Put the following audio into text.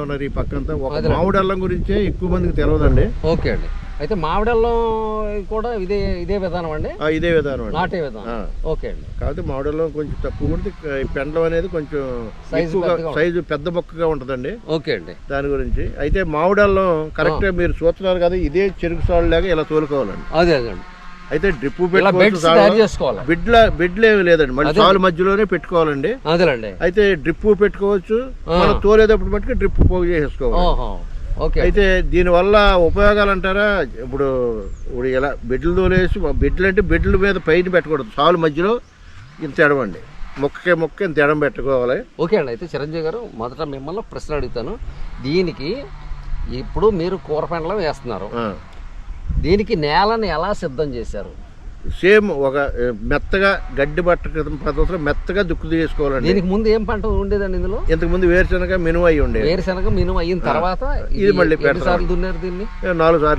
ఉన్నారు ఈ పక్కంతా. ఒక. మామిడి అల్లం గురించే ఎక్కువ మందికి తెలియదండి ఓకే అండి. అయితే మామిడల్లో కూడా ఇదే ఇదే విధానం అండి? ఆ, ఇదే విధానం అండి. నాటే విధానం. ఓకే అండి. కాకపోతే మామిడి అల్లం కొంచెం తక్కువ ఉంటుంది ఈ పెండలం అనేది కొంచెం సైజు ఎక్కువగా పెద్దగా ఉంటుంది. సైజు పెద్ద మొక్కగా ఉంటుందండి. ఓకే అండి. దాని గురించి. అయితే మామిడి అల్లం కరెక్ట్గా మీరు చూస్తున్నారు కదా ఇదే చెరుకు సాలు లాగా ఇలా తోలుకోవాలండి. అదే అదే అండి. అయితే డ్రిప్ బిడ్ల బిడ్లు ఏమి లేదండి. మళ్ళీ. సాలు మధ్యలోనే పెట్టుకోవాలండి. అయితే డ్రిప్ పెట్టుకోవచ్చు. మనం తోలేటప్పుడు మట్టుకు డ్రిప్ పోగు చేసేసుకోవాలి. ఓకే. అయితే దీనివల్ల ఉపయోగాలు అంటారా? ఇప్పుడు ఇప్పుడు ఇలా బిడ్డలు తోలేసి బిడ్డలు అంటే బిడ్డల మీద పైన పెట్టకూడదు. సాలు మధ్యలో ఇంత ఎడమండి మొక్కకే మొక్క ఇంత ఎడం పెట్టుకోవాలి. ఓకే అండి. అయితే చిరంజీవి గారు మొదట మిమ్మల్ని ప్రశ్న అడుగుతాను. దీనికి ఇప్పుడు మీరు కూర పెండలం వేస్తున్నారు. దీనికి నేలని ఎలా సిద్ధం చేశారు? సేమ్ ఒక మెత్తగా గడ్డి బట్ట క్రితం పద్ధతిలో మెత్తగా దుక్కు తీసుకోవాలండి. దీనికి ముందు ఏం పంట ఉండేదండి ఇందులో? ఇంతకు ముందు వేరుశనగ మినుము అయ్యి ఉండేది. వేరుశనగ మినుము అయిన తర్వాత ఇది మళ్ళీ. సార్లు దున్నారు దీన్ని? నాలుగు సార్లు.